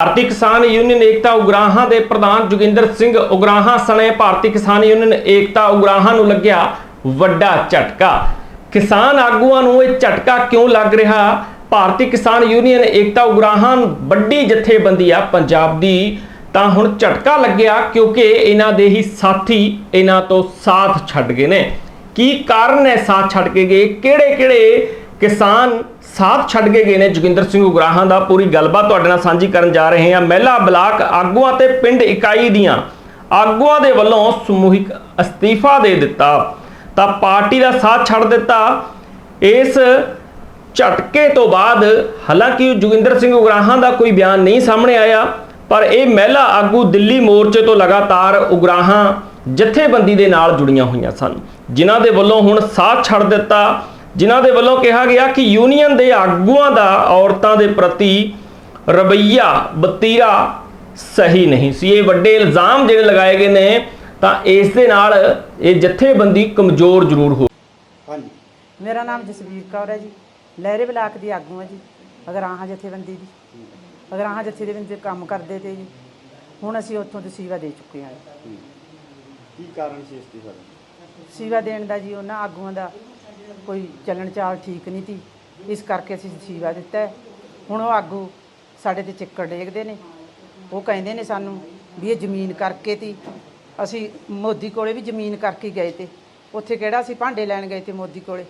ਭਾਰਤੀ Kisan union Ekta Ugrahan ਦੇ ਪ੍ਰਧਾਨ ਜੋਗਿੰਦਰ ਸਿੰਘ ਉਗਰਾਹਾਂ ਸਣੇ ਭਾਰਤੀ ਕਿਸਾਨ ਯੂਨੀਅਨ ਏਕਤਾ ਉਗਰਾਹਾਂ ਨੂੰ ਲੱਗਿਆ ਵੱਡਾ ਝਟਕਾ। ਕਿਸਾਨ ਆਗੂਆਂ ਨੂੰ ਇਹ ਝਟਕਾ ਕਿਉਂ ਲੱਗ ਰਿਹਾ? ਭਾਰਤੀ ਕਿਸਾਨ ਯੂਨੀਅਨ ਏਕਤਾ ਉਗਰਾਹਾਂ ਵੱਡੀ ਜਥੇਬੰਦੀ ਆ ਪੰਜਾਬ ਦੀ। ਤਾਂ ਹੁਣ ਝਟਕਾ ਲੱਗਿਆ ਕਿਉਂਕਿ ਇਹਨਾਂ ਦੇ ਹੀ ਸਾਥੀ ਇਹਨਾਂ ਤੋਂ ਸਾਥ ਛੱਡ ਗਏ ਨੇ। ਕੀ ਕਾਰਨ ਹੈ ਸਾਥ ਛੱਡ ਕੇ ਗਏ? ਕਿਹੜੇ ਕਿਹੜੇ ਕਿਸਾਨ ਸਾਥ ਛੱਡ ਕੇ ਗਏ ਨੇ। ਜੋਗਿੰਦਰ ਸਿੰਘ ਉਗਰਾਹਾਂ ਦਾ ਪੂਰੀ ਗੱਲਬਾਤ ਤੁਹਾਡੇ ਨਾਲ ਸਾਂਝੀ ਕਰਨ ਜਾ ਰਹੇ ਹਾਂ। ਮਹਿਲਾ ਬਲਾਕ ਆਗੂਆਂ ਤੇ ਪਿੰਡ ਇਕਾਈ ਦੀਆਂ ਆਗੂਆਂ ਦੇ ਵੱਲੋਂ ਸਮੂਹਿਕ ਅਸਤੀਫਾ ਦੇ ਦਿੱਤਾ। ਤਾਂ ਪਾਰਟੀ ਦਾ ਸਾਥ ਛੱਡ ਦਿੱਤਾ। ਇਸ ਝਟਕੇ ਤੋਂ ਬਾਅਦ ਹਾਲਾਂਕਿ ਜੋਗਿੰਦਰ ਸਿੰਘ ਉਗਰਾਹਾਂ ਦਾ ਕੋਈ ਬਿਆਨ ਨਹੀਂ ਸਾਹਮਣੇ ਆਇਆ, ਪਰ ਇਹ ਮਹਿਲਾ ਆਗੂ ਦਿੱਲੀ ਮੋਰਚੇ ਤੋਂ ਲਗਾਤਾਰ ਉਗਰਾਹਾਂ ਜਥੇਬੰਦੀ ਦੇ ਨਾਲ ਜੁੜੀਆਂ ਹੋਈਆਂ ਸਨ, ਜਿਨ੍ਹਾਂ ਦੇ ਵੱਲੋਂ ਹੁਣ ਸਾਥ ਛੱਡ ਦਿੱਤਾ। ਜਿਨ੍ਹਾਂ ਦੇ ਵੱਲੋਂ ਕਿਹਾ ਗਿਆ ਕਿ ਯੂਨੀਅਨ ਦੇ ਆਗੂਆਂ ਦਾ ਔਰਤਾਂ ਦੇ ਪ੍ਰਤੀ ਰਵੱਈਆ ਬਤੀਰਾ ਸਹੀ ਨਹੀਂ ਸੀ। ਇਹ ਵੱਡੇ ਇਲਜ਼ਾਮ ਜਿਹੜੇ ਲਗਾਏ ਗਏ ਨੇ ਤਾਂ ਇਸ ਦੇ ਨਾਲ ਇਹ ਜਥੇਬੰਦੀ ਕਮਜ਼ੋਰ ਜ਼ਰੂਰ ਹੋ ਹਾਂਜੀ। ਮੇਰਾ ਨਾਮ ਜਸਵੀਰ ਕੌਰ ਹੈ ਜੀ। ਲਹਿਰੇ ਬਲਾਕ ਦੀ ਆਗੂ ਹਾਂ ਜੀ ਅਗਰਾਹਾਂ ਜਥੇਬੰਦੀ ਦੀ। ਅਗਰਾਹਾਂ ਜਥੇਬੰਦੀ ਦੇ ਕੰਮ ਕਰਦੇ ਤੇ ਜੀ। ਹੁਣ ਅਸੀਂ ਉੱਥੋਂ ਤੋਂ ਸੀਵਾ ਦੇ ਚੁੱਕੇ ਹਾਂ ਕੀ ਕਾਰਨ ਸੀ ਇਸਤੀਫਾ ਦਾ ਸੀਵਾ ਦੇਣ ਦਾ ਜੀ ਉਹਨਾਂ ਆਗੂਆਂ ਦਾ ਕੋਈ ਚੱਲਣ ਚਾਲ ਠੀਕ ਨਹੀਂ ਤੀ ਇਸ ਕਰਕੇ ਅਸੀਂ ਸੀਵਾ ਦਿੱਤਾ। ਹੈ। ਹੁਣ ਉਹ ਆਗੂ ਸਾਡੇ ਤੇ ਚਿੱਕੜ ਡੇਗਦੇ ਨੇ। ਉਹ ਕਹਿੰਦੇ ਨੇ ਸਾਨੂੰ ਵੀ ਇਹ ਜ਼ਮੀਨ ਕਰਕੇ ਤੀ। ਅਸੀਂ ਮੋਦੀ ਕੋਲੇ ਵੀ ਜ਼ਮੀਨ ਕਰਕੇ ਹੀ ਗਏ ਤੇ। ਉੱਥੇ ਕਿਹੜਾ ਅਸੀਂ ਭਾਂਡੇ ਲੈਣ ਗਏ ਤੇ ਮੋਦੀ ਕੋਲੇ।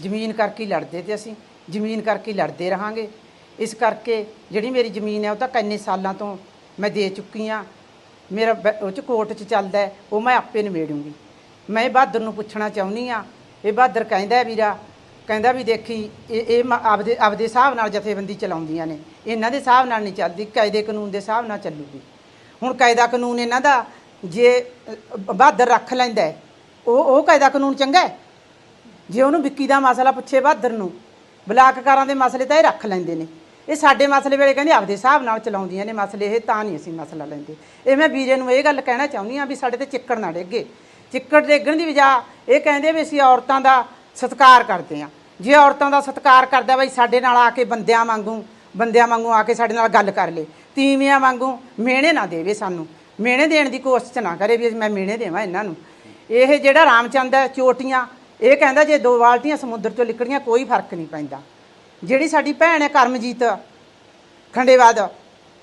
ਜ਼ਮੀਨ ਕਰਕੇ ਹੀ ਲੜਦੇ ਤੇ ਅਸੀਂ। ਜ਼ਮੀਨ ਕਰਕੇ ਹੀ ਲੜਦੇ ਰਹਾਂਗੇ। ਇਸ ਕਰਕੇ ਜਿਹੜੀ ਮੇਰੀ ਜ਼ਮੀਨ ਹੈ ਉਹ ਤਾਂ ਕਿੰਨੇ ਸਾਲਾਂ ਤੋਂ ਮੈਂ ਦੇ ਚੁੱਕੀ ਆ ਮੇਰਾ ਬੈ- ਉਹ ਚ ਕੋਰਟ ਚ ਚੱਲਦਾ ਹੈ, ਉਹ ਮੈਂ ਆਪੇ ਨਿਬੇੜੂੰਗੀ। ਮੈਂ ਇਹ ਬਹਾਦਰ ਨੂੰ ਪੁੱਛਣਾ ਚਾਹੁੰਦੀ ਆ ਇਹ ਬਹਾਦਰ ਕਹਿੰਦਾ ਵੀਰਾ ਕਹਿੰਦਾ ਵੀ ਦੇਖੀ ਇਹ ਇਹ ਮ- ਆਪਦੇ ਆਪਦੇ ਹਿਸਾਬ ਨਾਲ ਜਥੇਬੰਦੀ ਚਲਾਉਂਦੀਆਂ ਨੇ। ਇਹਨਾਂ ਦੇ ਹਿਸਾਬ ਨਾਲ ਨਹੀਂ ਚੱਲਦੀ ਕਾਇਦੇ ਕਾਨੂੰਨ ਦੇ ਹਿਸਾਬ ਨਾਲ ਚੱਲੂਗੀ। ਹੁਣ ਕਾਇਦਾ ਕਾਨੂੰਨ ਇਹਨਾਂ ਦਾ ਜੇ ਅ, ਬਹਾਦਰ ਰੱਖ ਲੈਂਦਾ ਹੈ, ਉਹ ਉਹ ਕਾਇਦਾ ਕਾਨੂੰਨ ਚੰਗਾ ਹੈ? ਜੇ ਉਹਨੂੰ ਵਿੱਕੀ ਦਾ ਮਸਲਾ ਪੁੱਛੇ ਬਹਾਦਰ ਨੂੰ ਬਲਾਕਕਾਰਾਂ ਦੇ ਮਸਲੇ ਤਾਂ ਇਹ ਰੱਖ ਲੈਂਦੇ ਨੇ। ਇਹ ਸਾਡੇ ਮਸਲੇ ਵੇਲੇ ਕਹਿੰਦੇ ਆਪਦੇ ਹਿਸਾਬ ਨਾਲ ਚਲਾਉਂਦੀਆਂ ਨੇ ਮਸਲੇ ਇਹ ਤਾਂ ਨਹੀਂ ਅਸੀਂ ਮਸਲਾ ਲੈਂਦੇ। ਇਹ ਮੈਂ ਵੀਰੇ ਨੂੰ ਇਹ ਗੱਲ ਕਹਿਣਾ ਚਾਹੁੰਦੀ ਆ ਵੀ ਸਾਡੇ ਤੇ ਚਿੱਕੜ ਨਾ ਡੇਗੇ। ਚਿੱਕੜ ਡੇਗਣ ਦੀ ਵਜ੍ਹਾ ਇਹ ਕਹਿੰਦੇ ਵੀ ਅਸੀਂ ਔਰਤਾਂ ਦਾ ਸਤਿਕਾਰ ਕਰਦੇ ਆ ਜੇ ਔਰਤਾਂ ਦਾ ਸਤਿਕਾਰ ਕਰਦਾ ਬਈ ਸਾਡੇ ਨਾਲ ਆ ਕੇ ਬੰਦਿਆਂ ਵਾਂਗੂ ਬੰਦਿਆਂ ਵਾਂਗੂ ਆ ਕੇ ਸਾਡੇ ਨਾਲ ਗੱਲ ਕਰ ਲੇ, ਤੀਵਿਆਂ ਵਾਂਗੂ ਮਿਹਣੇ ਨਾ ਦੇਵੇ ਸਾਨੂੰ। ਮਿਹਣੇ ਦੇਣ ਦੀ ਕੋਸ਼ਿਸ਼ ਨਾ ਕਰੇ ਵੀ ਮੈਂ ਮਿਹਣੇ ਦੇਵਾਂ ਇਹਨਾਂ ਨੂੰ। ਇਹ ਜਿਹੜਾ ਰਾਮਚੰਦ ਹੈ, ਚੋਟੀਆਂ, ਇਹ ਕਹਿੰਦਾ ਜੇ ਦੋ ਬਾਲਟੀਆਂ ਸਮੁੰਦਰ ਚੋਂ ਨਿਕਲੀਆਂ ਕੋਈ ਫ਼ਰਕ ਨਹੀਂ ਪੈਂਦਾ। ਜਿਹੜੀ ਸਾਡੀ ਭੈਣ ਹੈ ਕਰਮਜੀਤ ਖੰਡੇਵਾਦ,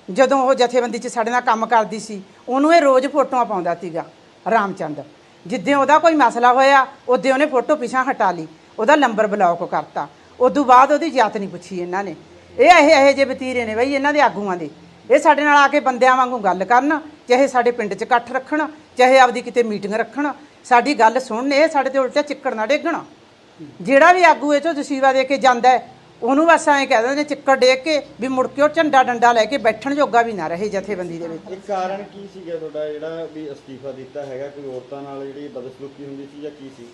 ਜਦੋਂ ਉਹ ਜਥੇਬੰਦੀ 'ਚ ਸਾਡੇ ਨਾਲ ਕੰਮ ਕਰਦੀ ਸੀ, ਉਹਨੂੰ ਇਹ ਰੋਜ਼ ਫੋਟੋਆਂ ਪਾਉਂਦਾ ਸੀਗਾ ਰਾਮਚੰਦ। ਜਿੱਦਾਂ ਉਹਦਾ ਕੋਈ ਮਸਲਾ ਹੋਇਆ ਉਦੋਂ ਉਹਨੇ ਫੋਟੋ ਪਿਛਾਂ ਹਟਾ ਲਈ, ਉਹਦਾ ਨੰਬਰ ਬਲੌਕ ਕਰਤਾ। ਉਦੋਂ ਬਾਅਦ ਉਹਦੀ ਜਾਤ ਨਹੀਂ ਪੁੱਛੀ ਇਹਨਾਂ ਨੇ। ਇਹ ਇਹ ਇਹ ਜੇ ਵਤੀਰੇ ਨੇ ਬਈ ਇਹਨਾਂ ਦੇ ਆਗੂਆਂ ਦੇ। ਇਹ ਸਾਡੇ ਨਾਲ ਆ ਕੇ ਬੰਦਿਆਂ ਵਾਂਗੂ ਗੱਲ ਕਰਨ, ਚਾਹੇ ਸਾਡੇ ਪਿੰਡ 'ਚ ਇਕੱਠ ਰੱਖਣ, ਚਾਹੇ ਆਪਦੀ ਕਿਤੇ ਮੀਟਿੰਗ ਰੱਖਣ। ਸਾਡੀ ਗੱਲ ਸੁਣਨ, ਇਹ ਸਾਡੇ ਤੇ ਉਲਟਾ ਚਿੱਕੜ ਨਾ ਡੇਗਣ। ਜਿਹੜਾ ਵੀ ਆਗੂ ਇਹ 'ਚੋਂ ਜਸੀਵਾ ਦੇ ਕੇ ਜਾਂਦਾ ਉਹਨੂੰ ਬਸ ਐਂ ਕਹਿ ਦਿੰਦੇ ਨੇ ਚਿੱਕੜ ਡੇਗ ਕੇ ਵੀ ਮੁੜ ਕੇ ਉਹ ਝੰਡਾ ਡੰਡਾ ਲੈ ਕੇ ਬੈਠਣ ਜੋਗਾ ਵੀ ਨਾ ਰਹੇ ਜਥੇਬੰਦੀ ਦੇ ਵਿੱਚ। ਇਹ ਕਾਰਨ ਕੀ ਸੀਗਾ ਤੁਹਾਡਾ ਜਿਹੜਾ ਵੀ ਅਸਤੀਫਾ ਦਿੱਤਾ ਹੈਗਾ? ਕੋਈ ਔਰਤਾਂ ਨਾਲ ਜਿਹੜੀ ਬਦਸਲੂਕੀ ਹੁੰਦੀ ਸੀ ਜਾਂ ਕੀ ਸੀ?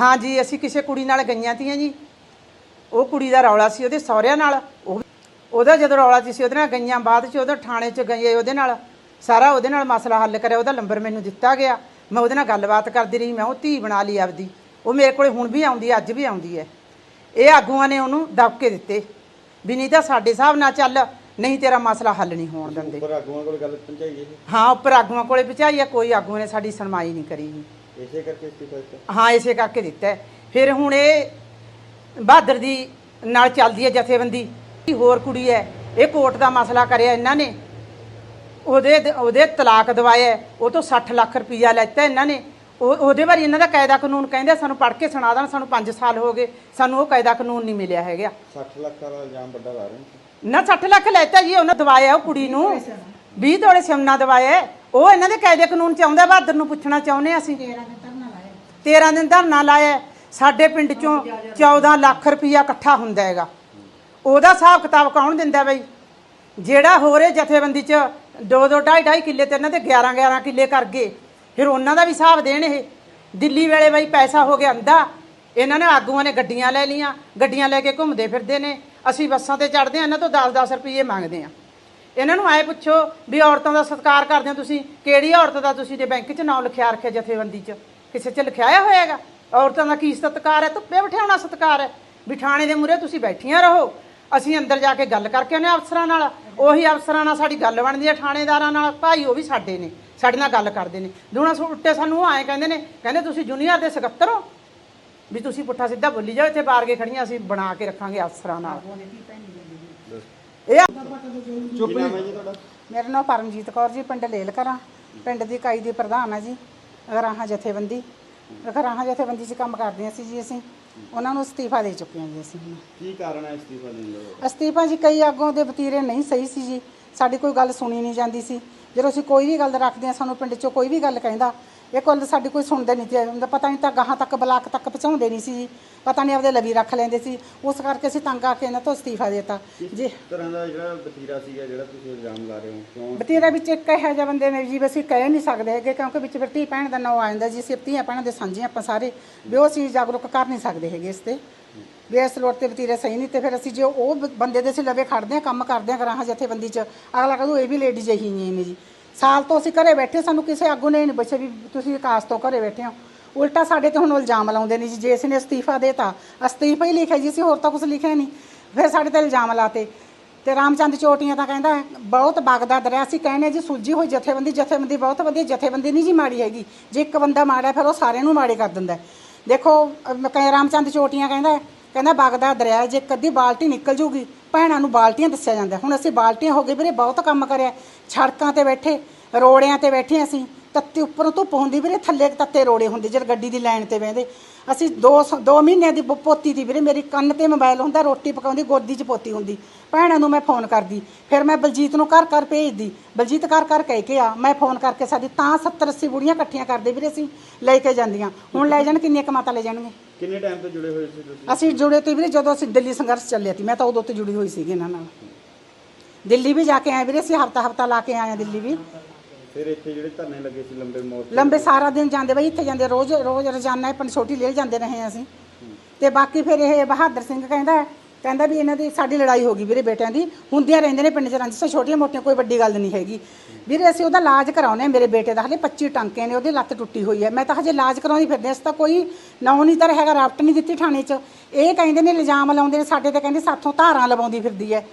ਹਾਂ ਜੀ ਅਸੀਂ ਕਿਸੇ ਕੁੜੀ ਨਾਲ ਗਈਆਂ ਤੀਆਂ ਜੀ। ਉਹ ਕੁੜੀ ਦਾ ਰੌਲਾ ਸੀ ਉਹਦੇ ਸਹੁਰਿਆਂ ਨਾਲ। ਉਹ ਉਹਦਾ ਜਦੋਂ ਰੌਲਾ ਸੀ ਉਹਦੇ ਨਾਲ ਗਈਆਂ। ਬਾਅਦ ਚ ਉਹਦਾ ਥਾਣੇ ਚ ਗਏ ਉਹਦੇ ਨਾਲ। ਸਾਰਾ ਉਹਦੇ ਨਾਲ ਮਸਲਾ ਹੱਲ ਕਰਿਆ। ਉਹਦਾ ਨੰਬਰ ਮੈਨੂੰ ਦਿੱਤਾ ਗਿਆ। ਮੈਂ ਉਹਦੇ ਨਾਲ ਗੱਲਬਾਤ ਕਰਦੀ ਰਹੀ। ਮੈਂ ਉਹ ਧੀ ਬਣਾ ਲਈ ਆਪਦੀ। ਉਹ ਮੇਰੇ ਕੋਲੇ ਹੁਣ ਵੀ ਆਉਂਦੀ ਹੈ ਅੱਜ ਵੀ ਆਉਂਦੀ ਹੈ। ਇਹ ਆਗੂਆਂ ਨੇ ਉਹਨੂੰ ਦਬਕੇ ਦਿੱਤੇ ਵੀ ਨਹੀਂ ਤਾਂ ਸਾਡੇ ਹਿਸਾਬ ਨਾਲ ਚੱਲ ਨਹੀਂ ਤੇਰਾ ਮਸਲਾ ਹੱਲ ਨਹੀਂ ਹੋਣ ਦਿੰਦੇ। ਉੱਪਰ ਆਗੂਆਂ ਕੋਲ ਗੱਲ ਪਹੁੰਚਾਈ ਇਹ ਹਾਂ ਉੱਪਰ ਆਗੂਆਂ ਕੋਲੇ ਪਹੁੰਚਾਈ ਆ ਕੋਈ ਆਗੂਆਂ ਨੇ ਸਾਡੀ ਸੁਣਵਾਈ ਨਹੀਂ ਕਰੀ ਜੀ। ਇਸੇ ਕਰਕੇ ਅਸਤੀਫਾ ਦਿੱਤਾ ਹਾਂ ਇਸੇ ਕਰਕੇ ਦਿੱਤਾ। ਹੈ। ਫਿਰ ਹੁਣ ਇਹ ਬਹਾਦਰ ਦੀ ਨਾਲ ਚੱਲਦੀ ਹੈ ਜਥੇਬੰਦੀ। ਹੋਰ ਕੁੜੀ ਹੈ ਇਹ ਕੋਰਟ ਦਾ ਮਸਲਾ ਕਰਿਆ ਇਹਨਾਂ ਨੇ। ਉਹਦੇ ਉਹਦੇ ਤਲਾਕ ਦਵਾਇਆ ਹੈ, ਉਹ ਤੋਂ 60 ਲੱਖ ਰੁਪਈਆ ਲੈਤਾ ਇਹਨਾਂ ਨੇ। ਉਹ ਉਹਦੇ ਬਾਰੇ ਇਹਨਾਂ ਦਾ ਕਾਇਦਾ ਕਾਨੂੰਨ ਕਹਿੰਦੇ ਸਾਨੂੰ ਪੜ੍ਹ ਕੇ ਸੁਣਾ ਦੇਣ ਸਾਨੂੰ 5 ਸਾਲ ਹੋ ਗਏ ਸਾਨੂੰ ਉਹ ਕਾਇਦਾ ਕਾਨੂੰਨ ਨਹੀਂ ਮਿਲਿਆ ਹੈਗਾ। 60 ਲੱਖ ਦਾ ਇਲਜ਼ਾਮ ਵੱਡਾ ਲਾ ਰਹੇ ਨੇ। ਨਾ 60 ਲੱਖ ਲੈਤਾ ਜੀ ਉਹਨਾਂ ਦਵਾਇਆ ਉਹ ਕੁੜੀ ਨੂੰ। 20 ਤੋਲੇ ਸਿਮਨਾ ਦਵਾਇਆ। ਉਹ ਇਹਨਾਂ ਦੇ ਕਾਇਦੇ ਕਾਨੂੰਨ ਚ ਆਉਂਦਾ ਬਹਾਦਰ ਨੂੰ ਪੁੱਛਣਾ ਚਾਹੁੰਦੇ ਹਾਂ ਅਸੀਂ। 13 ਦਿਨ ਧਰਨਾ ਲਾਇਆ। ਸਾਡੇ ਪਿੰਡ ਚੋਂ 14 ਲੱਖ ਰੁਪਈਆ ਇਕੱਠਾ ਹੁੰਦਾ ਹੈਗਾ। ਉਹਦਾ ਹਿਸਾਬ ਕਿਤਾਬ ਕੌਣ ਦਿੰਦਾ ਬਈ? ਜਿਹੜਾ ਹੋ ਰਿਹਾ ਜਥੇਬੰਦੀ ਚ 2 2 2.5 2.5 ਕਿੱਲੇ ਤੇ ਇਹਨਾਂ ਦੇ 11 11 ਕਿੱਲੇ ਕਰ ਗਏ। ਫਿਰ ਉਹਨਾਂ ਦਾ ਵੀ ਹਿਸਾਬ ਦੇਣ ਇਹ। ਦਿੱਲੀ ਵੇਲੇ ਬਈ ਪੈਸਾ ਹੋ ਗਿਆ ਅੰਦਾ ਇਹਨਾਂ ਨੇ ਆਗੂਆਂ ਨੇ ਗੱਡੀਆਂ ਲੈ ਲੀਆਂ ਗੱਡੀਆਂ ਲੈ ਕੇ ਘੁੰਮਦੇ ਫਿਰਦੇ ਨੇ। ਅਸੀਂ ਬੱਸਾਂ ਤੇ ਚੜਦੇ ਆ ਇਹਨਾਂ ਤੋਂ 10-10 ਰੁਪਏ ਮੰਗਦੇ ਆ ਇਹਨਾਂ ਨੂੰ ਆਏ ਪੁੱਛੋ ਵੀ ਔਰਤਾਂ ਦਾ ਸਤਿਕਾਰ ਕਰਦੇ ਹੋ ਤੁਸੀਂ? ਕਿਹੜੀ ਔਰਤ ਦਾ ਤੁਸੀਂ ਜੇ ਬੈਂਕ 'ਚ ਨਾਮ ਲਿਖਿਆ ਰੱਖਿਆ ਜਥੇਬੰਦੀ 'ਚ? ਕਿਸੇ 'ਚ ਲਿਖਿਆ ਹੋਇਆ ਹੋਏਗਾ ਔਰਤਾਂ ਦਾ ਕੀ ਸਤਿਕਾਰ ਹੈ? ਧੁੱਪੇ ਬਿਠਾਉਣਾ ਸਤਿਕਾਰ ਹੈ। ਬਿਠਾਣੇ ਦੇ ਮੂਹਰੇ ਤੁਸੀਂ ਬੈਠੀਆਂ ਰਹੋ। ਅਸੀਂ ਅੰਦਰ ਜਾ ਕੇ ਗੱਲ ਕਰਕੇ ਆਉਂਦੇ ਅਫਸਰਾਂ ਨਾਲ। ਉਹੀ ਅਫਸਰਾਂ ਨਾਲ ਸਾਡੀ ਗੱਲ ਬਣਦੀ ਹੈ ਥਾਣੇਦਾਰਾਂ ਨਾਲ। ਭਾਈ ਉਹ ਵੀ ਸਾਡੇ ਨੇ। ਸਾਡੇ ਨਾਲ ਗੱਲ ਕਰਦੇ ਨੇ। ਦੂਣਾ ਸੋ ਉੱਤੇ ਸਾਨੂੰ ਉਹ ਆਏ ਕਹਿੰਦੇ ਨੇ ਕਹਿੰਦੇ ਤੁਸੀਂ ਜੂਨੀਅਰ ਦੇ ਸਕੱਤਰ ਹੋ? ਵੀ ਤੁਸੀਂ ਪੁੱਠਾ ਸਿੱਧਾ ਬੋਲੀ ਜਾਓ ਇੱਥੇ ਬਾਰ ਕੇ ਖੜੀਆਂ ਅਸੀਂ ਬਣਾ ਕੇ ਰੱਖਾਂਗੇ ਅਫਸਰਾਂ ਨਾਲ। ਇਹ ਮੇਰਾ ਨਾਮ ਪਰਮਜੀਤ ਕੌਰ ਜੀ ਪਿੰਡ ਲੇਲ ਕਰਾਂ ਪਿੰਡ ਦੀ ਇਕਾਈ ਦੀ ਪ੍ਰਧਾਨ ਹੈ ਜੀ ਗਰਾਹਾਂ ਜਥੇਬੰਦੀ। ਗਰਾਹਾਂ ਜਥੇਬੰਦੀ 'ਚ ਕੰਮ ਕਰਦੇ ਸੀ ਜੀ ਅਸੀਂ। ਉਹਨਾਂ ਨੂੰ ਅਸਤੀਫਾ ਦੇ ਚੁੱਕੇ ਹਾਂ ਜੀ ਅਸੀਂ ਕੀ ਕਾਰਨ ਹੈ ਅਸਤੀਫਾ ਦੇਣ ਦਾ? ਅਸਤੀਫਾ ਜੀ ਕਈ ਅੱਗੋਂ ਦੇ ਵਤੀਰੇ ਨਹੀਂ ਸਹੀ ਸੀ ਜੀ। ਸਾਡੀ ਕੋਈ ਗੱਲ ਸੁਣੀ ਨਹੀਂ ਜਾਂਦੀ ਸੀ। ਜਦੋਂ ਅਸੀਂ ਕੋਈ ਵੀ ਗੱਲ ਰੱਖਦੇ ਹਾਂ ਸਾਨੂੰ ਪਿੰਡ 'ਚੋਂ ਕੋਈ ਵੀ ਗੱਲ ਕਹਿੰਦਾ ਇਹ ਕੋਲ ਸਾਡੀ ਕੋਈ ਸੁਣਦੇ ਨਹੀਂ ਤੇ ਹੁੰਦਾ ਪਤਾ ਨਹੀਂ ਤਾਂ ਗਾਹਾਂ ਤੱਕ ਬਲਾਕ ਤੱਕ ਪਹੁੰਚਾਉਂਦੇ ਨਹੀਂ ਸੀ ਪਤਾ ਨਹੀਂ ਆਪਦੇ ਲਵੀ ਰੱਖ ਲੈਂਦੇ ਸੀ। ਉਸ ਕਰਕੇ ਅਸੀਂ ਤੰਗ ਆ ਕੇ ਇਹਨਾਂ ਤੋਂ ਅਸਤੀਫਾ ਦੇਤਾ। ਜੀ। ਤਰ੍ਹਾਂ ਦਾ ਜਿਹੜਾ ਵਤੀਰਾ ਸੀਗਾ ਜਿਹੜਾ ਤੁਸੀਂ ਇਲਜ਼ਾਮ ਲਾ ਰਹੇ ਹੋ? ਕਿਉਂ? ਬਤੀਰਾ ਵਿੱਚ ਇੱਕ ਇਹੋ ਜਿਹਾ ਬੰਦੇ ਨੇ ਜੀ ਅਸੀਂ ਕਹਿ ਨਹੀਂ ਸਕਦੇ ਹੈਗੇ ਕਿਉਂਕਿ ਵਿੱਚ ਫਿਰ ਧੀ ਭੈਣ ਦਾ ਨਾਂ ਆ ਜਾਂਦਾ ਜੀ। ਧੀਆਂ ਭੈਣਾਂ ਦੇ ਸਾਂਝੇ ਆਪਾਂ ਸਾਰੇ ਵੀ ਉਹ ਅਸੀਂ ਜਾਗਰੂਕ ਕਰ ਨਹੀਂ ਸਕਦੇ ਹੈਗੇ ਇਸ ਤੇ। ਵੀ ਇਸ ਲੋੜ ਤੇ ਬਤੀਰੇ ਸਹੀ ਨਹੀਂ ਤੇ ਫਿਰ ਅਸੀਂ ਜੇ ਉਹ ਬ- ਬੰਦੇ ਦੇ ਅਸੀਂ ਲਵੇ ਖੜਦੇ ਹਾਂ ਕੰਮ ਕਰਦੇ ਹਾਂ ਗਰਾਹਾਂ ਜਥੇਬੰਦੀ ਚ। ਅਗਲਾ ਕਹੂ ਇਹ ਵੀ ਲੇਡੀਜ ਜਹੀ ਨਹੀਂ ਨੇ ਜੀ। ਸਾਲ ਤੋਂ ਅਸੀਂ ਘਰੇ ਬੈਠੇ ਸਾਨੂੰ ਕਿਸੇ ਆਗੂ ਨੇ ਨਹੀਂ ਪੁੱਛਿਆ ਵੀ ਤੁਸੀਂ ਆਕਾਸ਼ ਤੋਂ ਘਰੇ ਬੈਠੇ ਹੋ। ਉਲਟਾ ਸਾਡੇ ਤੇ ਹੁਣ ਇਲਜ਼ਾਮ ਲਾਉਂਦੇ ਨੇ ਜੀ ਜੇ ਅਸੀਂ ਨੇ ਅਸਤੀਫਾ ਦੇਤਾ ਅਸਤੀਫਾ ਹੀ ਲਿਖਿਆ ਜੀ ਅਸੀਂ ਹੋਰ ਤਾਂ ਕੁਝ ਲਿਖਿਆ ਨਹੀਂ। ਫਿਰ ਸਾਡੇ ਤੇ ਇਲਜ਼ਾਮ ਲਾਤੇ। ਤੇ ਰਾਮਚੰਦ ਚੋਟੀਆਂ ਤਾਂ ਕਹਿੰਦਾ ਬਹੁਤ ਬਗਦਾ ਦਰਿਆ ਸੀ ਕਹਿੰਦੇ ਜੀ ਸੁਲਝੀ ਹੋਈ ਜਥੇਬੰਦੀ ਜਥੇਬੰਦੀ ਬਹੁਤ ਵਧੀਆ ਜਥੇਬੰਦੀ ਨਹੀਂ ਜੀ ਮਾੜੀ ਹੈਗੀ। ਜੇ ਇੱਕ ਬੰਦਾ ਮਾੜਾ ਫਿਰ ਉਹ ਸਾਰਿਆਂ ਨੂੰ ਮਾੜੇ ਕਰ ਦਿੰਦਾ ਹੈ। ਦੇਖੋ ਅਮ ਕਹੇ ਰਾਮਚੰਦ ਚੋਟੀਆਂ ਕਹਿੰਦਾ ਹੈ, ਕਹਿੰਦਾ ਬਗਦਾ ਦਰਿਆ ਜੇ ਇੱਕ ਅੱਧੀ ਬਾਲਟੀ ਨਿਕਲ ਜੂਗੀ, ਭੈਣਾਂ ਨੂੰ ਬਾਲਟੀਆਂ ਦੱਸਿਆ ਜਾਂਦਾ। ਹੁਣ ਅਸੀਂ ਬਾਲਟੀਆਂ ਹੋ ਗਏ ਵੀਰੇ, ਬਹੁਤ ਕੰਮ ਕਰਿਆ। ਸੜਕਾਂ ਤੇ ਬੈਠੇ, ਰੋੜਿਆਂ ਤੇ ਬੈਠੇ ਅਸੀਂ। ਤੱਤੇ ਉੱਪਰੋਂ ਧੁੱਪ ਹੁੰਦੀ ਵੀਰੇ, ਥੱਲੇ ਤੱਤੇ ਰੋੜੇ ਹੁੰਦੇ, ਜਦ ਗੱਡੀ ਦੀ ਲਾਈਨ ਤੇ ਬਹਿੰਦੇ। ਅਸੀਂ 2 2 ਮਹੀਨਿਆਂ ਦੀ ਪ- ਪੋਤੀ ਦੀ ਵੀਰੇ, ਮੇਰੀ ਕੰਨ ਤੇ ਮੋਬਾਈਲ ਹੁੰਦਾ, ਰੋਟੀ ਪਕਾਉਂਦੀ, ਗੋਦੀ 'ਚ ਪੋਤੀ ਹੁੰਦੀ। ਭੈਣਾਂ ਨੂੰ ਮੈਂ ਫੋਨ ਕਰਦੀ। ਫਿਰ ਮੈਂ ਬਲਜੀਤ ਨੂੰ ਘਰ ਘਰ ਭੇਜਦੀ। ਬਲਜੀਤ ਘਰ ਘਰ ਕਹਿ ਕੇ ਆ, ਮੈਂ ਫੋਨ ਕਰਕੇ ਸਾਡੀ ਤਾਂ 70 80 ਬੁੜੀਆਂ ਇਕੱਠੀਆਂ ਕਰਦੇ ਵੀਰੇ ਅਸੀਂ, ਲੈ ਕੇ ਜਾਂਦੀਆਂ। ਹੁਣ ਲੈ ਜਾਣ, ਕਿੰਨੀਆਂ ਕਮਾਤਾ ਲੈ ਜਾਣਗੇ? ਕਿੰਨੇ ਟਾਈਮ ਤੋਂ ਜੁੜੇ ਹੋਏ ਸੀ ਤੁਸੀਂ? ਅਸੀਂ ਜੁੜੇ ਤੇ ਵੀਰੇ ਜਦੋਂ ਅਸੀਂ ਦਿੱਲੀ ਸੰਘਰਸ਼ ਚੱਲਿਆ ਸੀ ਮੈਂ ਤਾਂ ਉਦੋਂ ਤੋਂ ਜੁੜੀ ਹੋਈ ਸੀਗੀ ਇਹਨਾਂ ਨਾਲ। ਦਿੱਲੀ ਵੀ ਜਾ ਕੇ ਆਏ ਵੀਰੇ ਅਸੀਂ ਹਫਤਾ ਹਫਤਾ ਲਾ ਕੇ ਆਏ ਆ ਦਿੱਲੀ ਵੀ। ਫਿਰ ਇੱਥੇ ਜਿਹੜੇ ਧਰਨੇ ਲੱਗੇ ਸੀ ਲੰਬੇ ਮੋਰਚੇ ਲੰਬੇ ਸਾਰਾ ਦਿਨ ਜਾਂਦੇ ਬਈ ਇੱਥੇ ਜਾਂਦੇ ਰੋਜ਼ ਰੋਜ਼ ਰੋਜ਼ਾਨਾ ਇਹ ਲੈ ਜਾਂਦੇ ਰਹੇ ਅਸੀਂ। ਤੇ ਬਾਕੀ ਫਿਰ ਇਹ ਬਹਾਦਰ ਸਿੰਘ ਕਹਿੰਦਾ ਕਹਿੰਦਾ ਵੀ ਇਹਨਾਂ ਦੀ ਸਾਡੀ ਲੜਾਈ ਹੋ ਗਈ ਵੀਰੇ ਬੇਟਿਆਂ ਦੀ। ਹੁੰਦੀਆਂ ਰਹਿੰਦੇ ਨੇ ਪਿੰਡ ਚ ਰੰਜਿਸ਼ਾਂ ਛੋਟੀਆਂ ਮੋਟੀਆਂ ਕੋਈ ਵੱਡੀ ਗੱਲ ਨਹੀਂ ਹੈਗੀ। ਵੀਰੇ ਅਸੀਂ ਉਹਦਾ ਇਲਾਜ ਕਰਾਉਨੇ ਆ ਮੇਰੇ ਬੇਟੇ ਦਾ, ਹਲੇ 25 ਟਾਂਕੇ ਨੇ, ਉਹਦੀ ਲੱਤ ਟੁੱਟੀ ਹੋਈ ਹੈ। ਮੈਂ ਤਾਂ ਹਜੇ ਇਲਾਜ ਕਰਾਉਂਦੀ ਫਿਰਦੇ ਇਸ ਤਾਂ ਕੋਈ ਨੌ ਨਹੀਂ ਤਾਂ ਹੈਗਾ ਰਾਪਟ ਨਹੀਂ ਦਿੱਤੀ ਥਾਣੇ 'ਚ। ਇਹ ਕਹਿੰਦੇ ਨੇ ਇਲਜ਼ਾਮ ਲਾਉਂਦੇ ਨੇ, ਸਾਡੇ ਤੇ ਕਹਿੰਦੇ ਸਾਥੋਂ ਧਾਰਾਂ ਲਵਾਉਂਦੀ ਫਿਰਦੀ ਹੈ।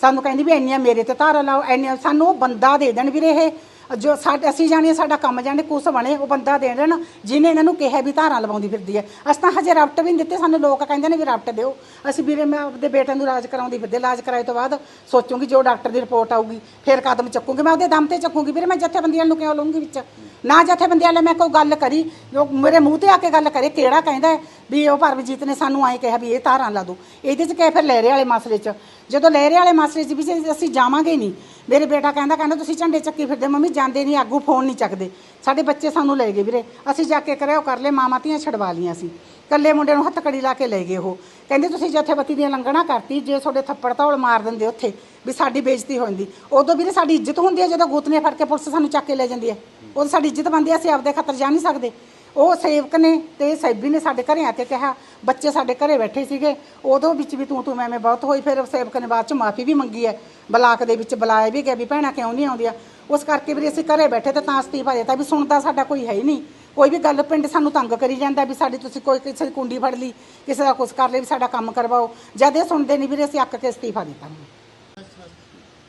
ਸਾਨੂੰ ਕਹਿੰਦੀ ਵੀ ਇੰਨੀਆਂ ਮੇਰੇ ਤੇ ਧਾਰਾ ਲਾਓ, ਇੰਨੀਆਂ ਸਾਨੂੰ ਉਹ ਬੰਦਾ ਦੇ ਦੇਣ ਵੀਰੇ ਇਹ। ਜੋ ਸਾਡੇ ਅਸੀਂ ਜਾਣੀਏ ਸਾਡਾ ਕੰਮ ਜਾਣੇ ਕੁਛ ਬਣੇ, ਉਹ ਬੰਦਾ ਦੇ ਦੇਣ, ਜਿਹਨੇ ਇਹਨਾਂ ਨੂੰ ਕਿਹਾ ਵੀ ਧਾਰਾਂ ਲਵਾਉਂਦੀ ਫਿਰਦੀ ਹੈ। ਅਸੀਂ ਤਾਂ ਹਜੇ ਰਫਟ ਵੀ ਨਹੀਂ ਦਿੱਤੇ, ਸਾਨੂੰ ਲੋਕ ਕਹਿੰਦੇ ਨੇ ਵੀ ਰਫਟ ਦਿਓ। ਅਸੀਂ ਵੀਰੇ ਮੈਂ ਆਪਦੇ ਬੇਟੇ ਨੂੰ ਇਲਾਜ ਕਰਾਉਂਦੀ ਫਿਰਦੇ ਇਲਾਜ ਕਰਾਏ ਤੋਂ ਬਾਅਦ ਸੋਚੂਗੀ ਜੋ ਡਾਕਟਰ ਦੀ ਰਿਪੋਰਟ ਆਊਗੀ, ਫਿਰ ਕਦਮ ਚੱਕੂਗੀ। ਮੈਂ ਉਹਦੇ ਦਮ ਤੇ ਚੱਕੂਗੀ, ਵੀਰੇ ਮੈਂ ਜਥੇਬੰਦੀਆਂ ਨੂੰ ਕਿਉਂ ਲਵਾਂਗੀ ਵਿੱਚ? ਨਾ ਜਥੇਬੰਦੀਆਂ ਵਾਲੇ ਮੈਂ ਕੋਈ ਗੱਲ ਕਰੀ, ਜੋ ਮੇਰੇ ਮੂੰਹ ਤੇ ਆ ਕੇ ਗੱਲ ਕਰੇ, ਕਿਹੜਾ ਕਹਿੰਦਾ ਵੀ ਉਹ ਪਰਮਜੀਤ ਨੇ ਸਾਨੂੰ ਐਂ ਕਿਹਾ ਵੀ ਇਹ ਧਾਰਾਂ ਲਾ ਦੋ ਇਹਦੇ ਚ ਕਹੇ ਫਿਰ ਲਹਿਰੇ ਵਾਲੇ ਮਸਲੇ ਚ? ਜਦੋਂ ਲਹਿਰੇ ਵਾਲੇ ਮਸਲੇ ਚ ਵੀ ਜੇ ਅਸੀਂ ਜਾਵਾਂਗੇ ਨਹੀਂ, ਮੇਰੇ ਬੇਟਾ ਕਹਿੰਦਾ ਕਹਿੰਦਾ ਤੁਸੀਂ ਝੰਡੇ ਚੱਕੀ ਫਿਰਦੇ, ਮੰਮੀ ਜਾਂਦੇ ਨਹੀਂ, ਆਗੂ ਫੋਨ ਨਹੀਂ ਚੱਕਦੇ। ਸਾਡੇ ਬੱਚੇ ਸਾਨੂੰ ਲੈ ਗਏ ਵੀਰੇ। ਅਸੀਂ ਜਾ ਕੇ ਕਰਿਆ, ਉਹ ਕਰ ਲਏ ਮਾਮਾ ਧੀਆਂ ਛਡਵਾ ਲੀਆਂ ਸੀ। ਕੱਲੇ ਮੁੰਡੇ ਨੂੰ ਹੱਥ ਕੜੀ ਲਾ ਕੇ ਲੈ ਗਏ ਉਹ। ਕਹਿੰਦੇ, ਤੁਸੀਂ ਜਥੇਬੰਦੀ ਦੀਆਂ ਲੰਘਣਾ ਕਰਤੀ, ਜੇ ਤੁਹਾਡੇ ਥੱਪੜ ਧੌਲ ਮਾਰ ਦਿੰਦੇ ਉੱਥੇ, ਵੀ ਸਾਡੀ ਬੇਇੱਜ਼ਤੀ ਹੋ ਜਾਂਦੀ। ਉਦੋਂ ਵੀਰੇ ਸਾਡੀ ਇੱਜ਼ਤ ਹੁੰਦੀ ਹੈ, ਜਦੋਂ ਗੁੱਤਨੇ ਫੜ ਕੇ ਪੁਲਿਸ ਸਾਨੂੰ ਚੱਕ ਕੇ ਲੈ ਜਾਂਦੀ ਹੈ। ਉਦੋਂ ਸਾਡੀ ਇੱਜ਼ਤ ਬਣਦੀ ਹੈ, ਅਸੀਂ ਆਪਦੇ ਖਤਰ ਜਾ ਨਹੀਂ ਸਕਦੇ। ਉਹ ਸੇਵਕ ਨੇ ਤੇ ਸੈਬੀ ਨੇ ਸਾਡੇ ਘਰੇ ਆ ਕੇ ਕਿਹਾ ਬੱਚੇ ਸਾਡੇ ਘਰੇ ਬੈਠੇ ਸੀਗੇ ਉਦੋਂ ਵਿੱਚ ਵੀ ਤੂੰ ਤੂੰ ਮੈਂ ਮੈਂ ਬਹੁਤ ਹੋਈ ਫਿਰ ਸੇਵਕ ਨੇ ਬਾਅਦ ਚ ਮਾਫੀ ਵੀ ਮੰਗੀ ਹੈ ਬਲਾਕ ਦੇ ਵਿੱਚ ਬੁਲਾਇਆ ਵੀ ਗਿਆ ਵੀ ਭੈਣਾਂ ਕਿਉਂ ਨਹੀਂ ਆਉਂਦੀਆਂ। ਉਸ ਕਰਕੇ ਵੀ ਅਸੀਂ ਘਰੇ ਬੈਠੇ ਤੇ ਤਾਂ ਅਸਤੀਫਾ ਦਿੱਤਾ ਵੀ ਸੁਣਦਾ ਸਾਡਾ ਕੋਈ ਹੈ ਹੀ ਨਹੀਂ। ਕੋਈ ਵੀ ਗੱਲ ਪਿੰਡ ਸਾਨੂੰ ਤੰਗ ਕਰੀ ਜਾਂਦਾ ਵੀ ਸਾਡੀ ਤੁਸੀਂ ਕੋਈ ਕਿਸੇ ਦੀ ਕੁੰਡੀ ਫੜ ਲਈ ਕਿਸੇ ਦਾ ਕੁਝ ਕਰ ਲਈ ਵੀ ਸਾਡਾ ਕੰਮ ਕਰਵਾਓ। ਜਦ ਇਹ ਸੁਣਦੇ ਨਹੀਂ ਵੀਰੇ ਅਸੀਂ ਅੱਕ ਕੇ ਅਸਤੀਫਾ ਦਿੱਤਾ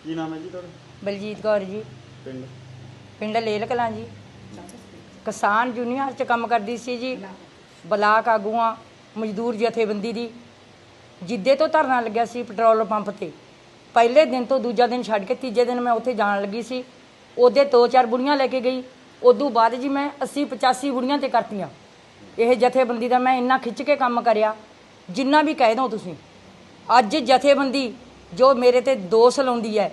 ਕੀ ਨਾਮ ਹੈ ਜੀ ਤੁਹਾਡਾ? ਬਲਜੀਤ ਕੌਰ ਜੀ। ਪਿੰਡ? ਪਿੰਡ ਲੇਲ ਕਲਾਂ ਜੀ। ਕਿਸਾਨ ਯੂਨੀਅਨ ਚ ਕੰਮ ਕਰਦੀ ਸੀ ਜੀ। ਬਲਾਕ ਆਗੂਆਂ, ਮਜ਼ਦੂਰ ਜਥੇਬੰਦੀ ਦੀ। ਜਿੱਦੇ ਤੋਂ ਧਰਨਾ ਲੱਗਿਆ ਸੀ ਪੈਟਰੋਲ ਪੰਪ ਤੇ। ਪਹਿਲੇ ਦਿਨ ਤੋਂ ਦੂਜਾ ਦਿਨ ਛੱਡ ਕੇ ਤੀਜੇ ਦਿਨ ਮੈਂ ਉੱਥੇ ਜਾਣ ਲੱਗੀ ਸੀ। ਉਹਦੇ ਦੋ ਚਾਰ ਬੁੜੀਆਂ ਲੈ ਕੇ ਗਈ। ਉਦੋਂ ਬਾਅਦ ਜੀ ਮੈਂ 80 85 ਬੁੜੀਆਂ ਤੇ ਕਰਤੀਆਂ। ਇਹ ਜਥੇਬੰਦੀ ਦਾ ਮੈਂ ਇੰਨਾ ਖਿੱਚ ਕੇ ਕੰਮ ਕਰਿਆ, ਜਿੰਨਾ ਵੀ ਕਹਿ ਦੋ ਤੁਸੀਂ। ਅੱਜ ਜਥੇਬੰਦੀ ਜੋ ਮੇਰੇ ਤੇ ਦੋਸ਼ ਲਾਉਂਦੀ ਹੈ,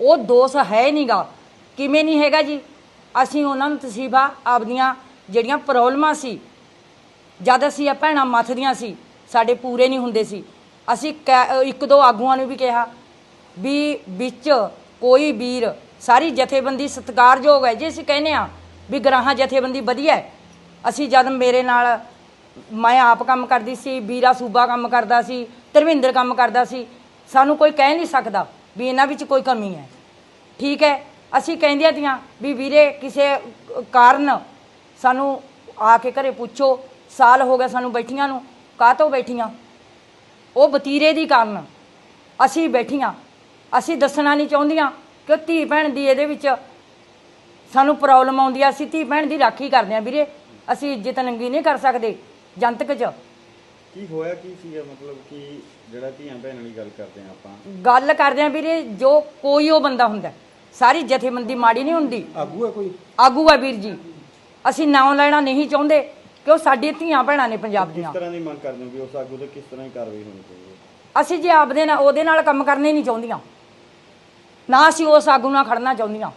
ਉਹ ਦੋਸ਼ ਹੈ ਨਹੀਂਗਾ ਕਿਵੇਂ ਨਹੀਂ ਹੈਗਾ ਜੀ? ਅਸੀਂ ਉਹਨਾਂ ਨੂੰ ਤਸੀਬਾ, ਆਪਦੀਆਂ ਜਿਹੜੀਆਂ ਪ੍ਰੋਬਲਮਾਂ ਸੀ, ਜਦ ਅਸੀਂ ਇਹ ਭੈਣਾਂ ਮੱਥਦੀਆਂ ਸੀ, ਸਾਡੇ ਪੂਰੇ ਨਹੀਂ ਹੁੰਦੇ ਸੀ। ਅਸੀਂ ਕੈ- ਇੱਕ ਦੋ ਆਗੂਆਂ ਨੂੰ ਵੀ ਕਿਹਾ ਵੀ ਵਿੱਚ ਕੋਈ ਵੀਰ, ਸਾਰੀ ਜਥੇਬੰਦੀ ਸਤਿਕਾਰਯੋਗ ਹੈ। ਜੇ ਅਸੀਂ ਕਹਿੰਦੇ ਆ ਵੀ ਗਰਾਹਾਂ ਜਥੇਬੰਦੀ ਵਧੀਆ ਹੈ, ਅਸੀਂ ਜਦ ਮੇਰੇ ਨਾਲ ਮੈਂ ਆਪ ਕੰਮ ਕਰਦੀ ਸੀ, ਵੀਰਾ ਸੂਬਾ ਕੰਮ ਕਰਦਾ ਸੀ, ਧਰਮਿੰਦਰ ਕੰਮ ਕਰਦਾ ਸੀ, ਸਾਨੂੰ ਕੋਈ ਕਹਿ ਨਹੀਂ ਸਕਦਾ ਵੀ ਇਹਨਾਂ ਵਿੱਚ ਕੋਈ ਕਮੀ ਹੈ। ਠੀਕ ਹੈ ਅਸੀਂ ਕਹਿੰਦੀਆਂ ਤੀਆਂ ਵੀ ਵੀਰੇ ਕਿਸੇ ਕਾਰਨ ਸਾਨੂੰ ਆ ਕੇ ਘਰੇ ਪੁੱਛੋ ਸਾਲ ਹੋ ਗਿਆ ਸਾਨੂੰ ਬੈਠੀਆਂ ਨੂੰ ਕਾਹਤੋਂ ਬੈਠੀਆਂ? ਉਹ ਵਤੀਰੇ ਦੀ ਕਾਰਨ ਅਸੀਂ ਬੈਠੀਆਂ। ਅਸੀਂ ਦੱਸਣਾ ਨਹੀਂ ਚਾਹੁੰਦੀਆਂ ਕਿ ਧੀ ਭੈਣ ਦੀ ਇਹਦੇ ਵਿੱਚ ਸਾਨੂੰ ਪ੍ਰੋਬਲਮ ਆਉਂਦੀ ਆ ਅਸੀਂ ਧੀ ਭੈਣ ਦੀ ਰਾਖੀ ਕਰਦੇ ਆ ਵੀਰੇ। ਅਸੀਂ ਇੱਜ਼ਤ ਨੰਗੀ ਨਹੀਂ ਕਰ ਸਕਦੇ ਜਨਤਕ 'ਚ। ਕੀ ਹੋਇਆ ਕੀ ਸੀਗਾ ਮਤਲਬ ਕਿ ਜਿਹੜਾ ਧੀਆਂ ਭੈਣਾਂ ਦੀ ਗੱਲ ਕਰਦੇ ਆ ਆਪਾਂ? ਗੱਲ ਕਰਦੇ ਆ ਵੀਰੇ ਜੋ ਕੋਈ ਉਹ ਬੰਦਾ ਹੁੰਦਾ। ਸਾਰੀ ਜਥੇਬੰਦੀ ਮਾੜੀ ਨਹੀਂ ਹੁੰਦੀ। ਆਗੂ ਹੈ ਕੋਈ? ਆਗੂ ਆ ਵੀਰ ਜੀ। ਅਸੀਂ ਨਾਮ ਲੈਣਾ ਨਹੀਂ ਚਾਹੁੰਦੇ ਕਿ ਉਹ ਸਾਡੀ ਧੀਆਂ ਭੈਣਾਂ ਨੇ ਪੰਜਾਬ ਕਿਸ ਦੀਆਂ। ਤਰ੍ਹਾਂ ਦੀ ਮੰਗ ਕਰਦੇ ਹੋ ਵੀ ਉਸ ਆਗੂ ਤੇ ਕਿਸ ਤਰ੍ਹਾਂ ਦੀ ਕਾਰਵਾਈ ਹੋਣੀ ਚਾਹੀਦੀ ਹੈ? ਅਸੀਂ ਜੇ ਆਪਦੇ ਨਾਲ ਉਹਦੇ ਨਾਲ ਕੰਮ ਕਰਨੇ ਨਹੀਂ ਚਾਹੁੰਦੀਆਂ। ਨਾ ਅਸੀਂ ਉਸ ਆਗੂ ਨਾਲ ਖੜਨਾ ਚਾਹੁੰਦੀਆਂ।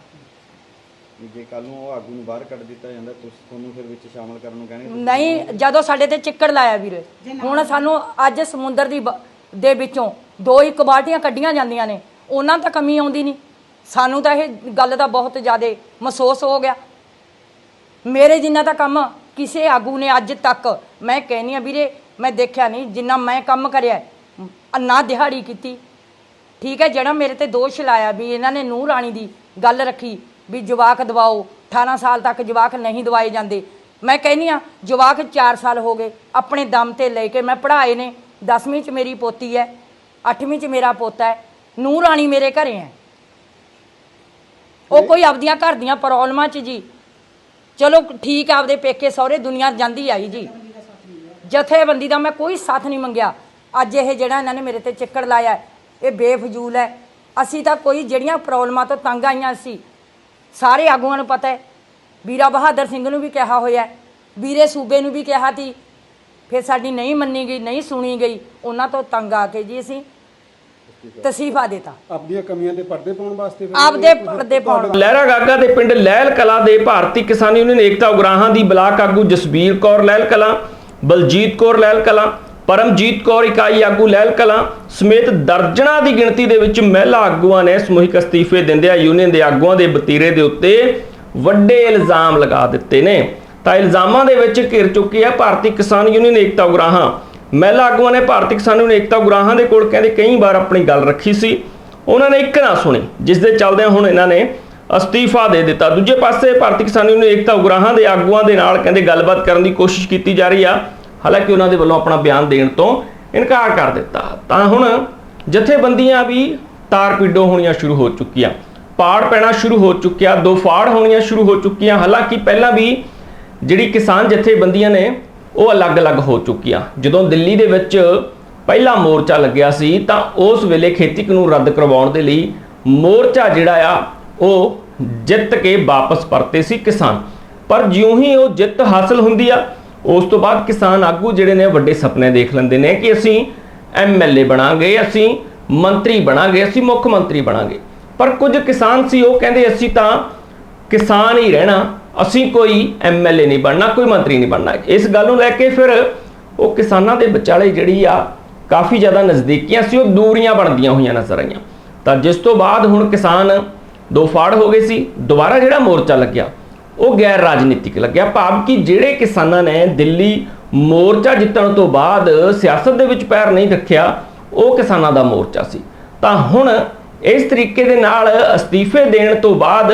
ਜੇ ਕੱਲ ਨੂੰ ਉਹ ਆਗੂ ਨੂੰ ਬਾਹਰ ਕੱਢ ਦਿੱਤਾ ਜਾਂਦਾ ਤੁਸੀਂ ਤੁਹਾਨੂੰ ਫਿਰ ਵਿੱਚ ਸ਼ਾਮਲ ਕਰਨ ਨੂੰ ਕਹਿਣਗੇ ਨਹੀਂ ਜਦੋਂ ਸਾਡੇ ਤੇ ਚਿੱਕੜ ਲਾਇਆ ਵੀਰੇ ਹੁਣ ਸਾਨੂੰ ਅੱਜ ਸਮੁੰਦਰ ਦੀ ਦੇ ਵਿੱਚੋਂ ਦੋ ਹੀ ਕਬਾਟੀਆਂ ਕੱਢੀਆਂ ਜਾਂਦੀਆਂ ਨੇ ਉਹਨਾਂ ਤਾਂ ਕਮੀ ਆਉਂਦੀ ਨਹੀਂ। ਸਾਨੂੰ ਤਾਂ ਇਹ ਗੱਲ ਦਾ ਬਹੁਤ ਜ਼ਿਆਦਾ ਮਹਿਸੂਸ ਹੋ ਗਿਆ। ਮੇਰੇ ਜਿੰਨਾ ਦਾ ਕੰਮ ਕਿਸੇ ਆਗੂ ਨੇ ਅੱਜ ਤੱਕ ਮੈਂ ਕਹਿੰਨੀ ਆ ਵੀਰੇ, ਮੈਂ ਦੇਖਿਆ ਨਹੀਂ, ਜਿੰਨਾ ਮੈਂ ਕੰਮ ਕਰਿਆ, ਨਾ ਦਿਹਾੜੀ ਕੀਤੀ। ਠੀਕ ਹੈ, ਜਿਹੜਾ ਮੇਰੇ ਤੇ ਦੋਸ਼ ਲਾਇਆ ਵੀ ਇਹਨਾਂ ਨੇ ਨੂੰਹ ਰਾਣੀ ਦੀ ਗੱਲ ਰੱਖੀ ਵੀ ਜਵਾਕ ਦਵਾਓ 18 ਸਾਲ ਤੱਕ ਜਵਾਕ ਨਹੀਂ ਦਵਾਏ ਜਾਂਦੇ। ਮੈਂ ਕਹਿੰਨੀ ਆ ਜਵਾਕ 4 ਸਾਲ ਹੋ ਗਏ, ਆਪਣੇ ਦਮ ਤੇ ਲੈ ਕੇ ਮੈਂ ਪੜ੍ਹਾਏ ਨੇ 10ਵੀਂ ਚ ਮੇਰੀ ਪੋਤੀ ਹੈ 8ਵੀਂ ਚ ਮੇਰਾ ਪੋਤਾ ਹੈ, ਨੂੰਹ ਰਾਣੀ ਮੇਰੇ ਘਰੇ ਹੈ। ਉਹ ਕੋਈ ਆਪਦੀਆਂ ਘਰ ਦੀਆਂ ਪ੍ਰੋਬਲਮਾਂ ਚ ਜੀ। ਚਲੋ ਠੀਕ ਆ, ਆਪਦੇ ਪੇਕੇ ਸਹੁਰੇ ਦੁਨੀਆ ਜਾਂਦੀ ਆਈ ਜੀ। ਜਥੇਬੰਦੀ ਦਾ ਮੈਂ ਕੋਈ ਸਾਥ ਨਹੀਂ ਮੰਗਿਆ। ਅੱਜ ਇਹ ਜਿਹੜਾ ਇਹਨਾਂ ਨੇ ਮੇਰੇ ਤੇ ਚੱਕਰ ਲਾਇਆ ਇਹ ਬੇਫਜ਼ੂਲ ਹੈ। ਅਸੀਂ ਤਾਂ ਕੋਈ ਜਿਹੜੀਆਂ ਪ੍ਰੋਬਲਮਾਂ ਤੋਂ ਤੰਗ ਆਈਆਂ ਸੀ, ਸਾਰੇ ਆਗੂਆਂ ਨੂੰ ਪਤਾ ਹੈ। ਵੀਰਾ ਬਹਾਦਰ ਸਿੰਘ ਨੂੰ ਵੀ ਕਿਹਾ ਹੋਇਆ ਵੀਰੇ ਸੂਬੇ ਨੂੰ ਵੀ ਕਿਹਾ ਸੀ। ਫਿਰ ਸਾਡੀ ਨਹੀਂ ਮੰਨੀ ਗਈ, ਨਹੀਂ ਸੁਣੀ ਗਈ, ਉਹਨਾਂ ਤੋਂ ਤੰਗ ਆ ਕੇ ਜੀ ਅਸੀਂ। ਤਸੀਫਾ ਦਿੱਤਾ। ਆਪਣੀਆਂ ਕਮੀਆਂ ਤੇ ਪਰਦੇ ਪਾਉਣ ਵਾਸਤੇ ਫਿਰ ਆਪਦੇ ਪਰਦੇ ਪਾਉਣ ਲਹਿਰਾ ਗਾਗਾ ਦੇ ਪਿੰਡ ਲਹਿਲ ਕਲਾ ਦੇ ਭਾਰਤੀ ਕਿਸਾਨ ਯੂਨੀਅਨ ਏਕਤਾ ਉਗਰਾਹਾਂ ਦੀ ਬਲਾਕ ਆਗੂ ਜਸਬੀਰ ਕੌਰ ਲਹਿਲ ਕਲਾ ਬਲਜੀਤ ਕੌਰ ਲਹਿਲ ਕਲਾ ਪਰਮਜੀਤ ਕੌਰ ਇਕਾਈ ਆਗੂ ਲਹਿਲ ਕਲਾ ਸਮੇਤ ਦਰਜਨਾਂ ਦੀ ਗਿਣਤੀ ਦੇ ਵਿੱਚ ਮਹਿਲਾ ਆਗੂਆਂ ਨੇ ਸਮੂਹਿਕ ਅਸਤੀਫੇ ਦਿੰਦਿਆਂ ਯੂਨੀਅਨ ਦੇ ਆਗੂਆਂ ਦੇ ਵਤੀਰੇ ਦੇ ਉੱਤੇ ਵੱਡੇ ਇਲਜ਼ਾਮ ਲਗਾ ਦਿੱਤੇ ਨੇ। ਤਾਂ ਇਲਜ਼ਾਮਾਂ ਦੇ ਵਿੱਚ ਘਿਰ ਚੁੱਕੀ ਹੈ ਭਾਰਤੀ ਕਿਸਾਨ ਯੂਨੀਅਨ ਏਕਤਾ ਉਗਰਾਹਾਂ। ਮਹਿਲਾ ਆਗੂਆਂ ਨੇ ਭਾਰਤੀ ਕਿਸਾਨ ਯੂਨੀਅਨ ਏਕਤਾ ਉਗਰਾਹਾਂ ਦੇ ਕੋਲ ਕਹਿੰਦੇ ਕਈ ਵਾਰ ਆਪਣੀ ਗੱਲ ਰੱਖੀ ਸੀ। ਉਹਨਾਂ ਨੇ ਇੱਕ ਨਾ ਸੁਣੀ, ਜਿਸ ਦੇ ਚੱਲਦਿਆਂ ਹੁਣ ਇਹਨਾਂ ਨੇ ਅਸਤੀਫਾ ਦੇ ਦਿੱਤਾ। ਦੂਜੇ ਪਾਸੇ ਭਾਰਤੀ ਕਿਸਾਨ ਯੂਨੀਅਨ ਏਕਤਾ ਉਗਰਾਹਾਂ ਦੇ ਆਗੂਆਂ ਦੇ ਨਾਲ ਕਹਿੰਦੇ ਗੱਲਬਾਤ ਕਰਨ ਦੀ ਕੋਸ਼ਿਸ਼ ਕੀਤੀ ਜਾ ਰਹੀ ਆ। ਹਾਲਾਂਕਿ ਉਹਨਾਂ ਦੇ ਵੱਲੋਂ ਆਪਣਾ ਬਿਆਨ ਦੇਣ ਤੋਂ ਇਨਕਾਰ ਕਰ ਦਿੱਤਾ। ਤਾਂ ਹੁਣ ਜਥੇਬੰਦੀਆਂ ਵੀ ਤਾਰ ਪੀਡੋ ਹੋਣੀਆਂ ਸ਼ੁਰੂ ਹੋ ਚੁੱਕੀਆਂ। ਪਾੜ ਪੈਣਾ ਸ਼ੁਰੂ ਹੋ ਚੁੱਕਿਆ, ਦੋ ਫਾੜ ਹੋਣੀਆਂ ਸ਼ੁਰੂ ਹੋ ਚੁੱਕੀਆਂ। ਹਾਲਾਂਕਿ ਪਹਿਲਾਂ ਵੀ ਜਿਹੜੀ ਕਿਸਾਨ ਜਥੇਬੰਦੀਆਂ ਨੇ ਉਹ ਅਲੱਗ-ਅਲੱਗ ਹੋ ਚੁੱਕੀਆਂ। ਜਦੋਂ ਦਿੱਲੀ ਦੇ ਵਿੱਚ ਪਹਿਲਾ ਮੋਰਚਾ ਲੱਗਿਆ ਸੀ, ਤਾਂ ਉਸ ਵੇਲੇ ਖੇਤੀ ਕਾਨੂੰਨ ਰੱਦ ਕਰਵਾਉਣ ਦੇ ਲਈ ਮੋਰਚਾ ਜਿਹੜਾ ਆ, ਉਹ ਜਿੱਤ ਕੇ ਵਾਪਸ ਪਰਤੇ ਸੀ ਕਿਸਾਨ। ਪਰ ਜਿਉਂ ਹੀ ਉਹ ਜਿੱਤ ਹਾਸਲ ਹੁੰਦੀ ਆ, ਉਸ ਤੋਂ ਬਾਅਦ ਕਿਸਾਨ ਆਗੂ ਜਿਹੜੇ ਨੇ ਵੱਡੇ ਸੁਪਨੇ ਦੇਖ ਲੈਂਦੇ ਨੇ ਕਿ ਅਸੀਂ ਐਮਐਲਏ ਬਣਾਂਗੇ, ਅਸੀਂ ਮੰਤਰੀ ਬਣਾਂਗੇ, ਅਸੀਂ ਮੁੱਖ ਮੰਤਰੀ ਬਣਾਂਗੇ। ਪਰ ਕੁਝ ਕਿਸਾਨ ਸੀ, ਉਹ ਕਹਿੰਦੇ ਅਸੀਂ ਤਾਂ ਕਿਸਾਨ ਹੀ ਰਹਿਣਾ ਅਸੀਂ ਕੋਈ ਐਮਐਲਏ ਨਹੀਂ ਬਣਨਾ, ਕੋਈ ਮੰਤਰੀ ਨਹੀਂ ਬਣਨਾ। ਇਸ ਗੱਲ ਨੂੰ ਲੈ ਕੇ ਫਿਰ ਉਹ ਕਿਸਾਨਾਂ ਦੇ ਵਿਚਾਲੇ ਜਿਹੜੀ ਆ ਕਾਫੀ ਜ਼ਿਆਦਾ ਨਜ਼ਦੀਕੀਆਂ ਸੀ, ਉਹ ਦੂਰੀਆਂ ਬਣਦੀਆਂ ਹੋਈਆਂ ਨਜ਼ਰ ਆਈਆਂ। ਤਾਂ ਜਿਸ ਤੋਂ ਬਾਅਦ ਹੁਣ ਕਿਸਾਨ ਦੋ ਫਾੜ ਹੋ ਗਏ ਸੀ, ਦੁਬਾਰਾ ਜਿਹੜਾ ਮੋਰਚਾ ਲੱਗਿਆ, ਉਹ ਗੈਰ ਰਾਜਨੀਤਿਕ ਲੱਗਿਆ। ਭਾਵ ਕਿ ਜਿਹੜੇ ਕਿਸਾਨਾਂ ਨੇ ਦਿੱਲੀ ਮੋਰਚਾ ਜਿੱਤਣ ਤੋਂ ਬਾਅਦ ਸਿਆਸਤ ਦੇ ਵਿੱਚ ਪੈਰ ਨਹੀਂ ਰੱਖਿਆ, ਉਹ ਕਿਸਾਨਾਂ ਦਾ ਮੋਰਚਾ ਸੀ। ਤਾਂ ਹੁਣ ਇਸ ਤਰੀਕੇ ਦੇ ਨਾਲ ਅਸਤੀਫੇ ਦੇਣ ਤੋਂ ਬਾਅਦ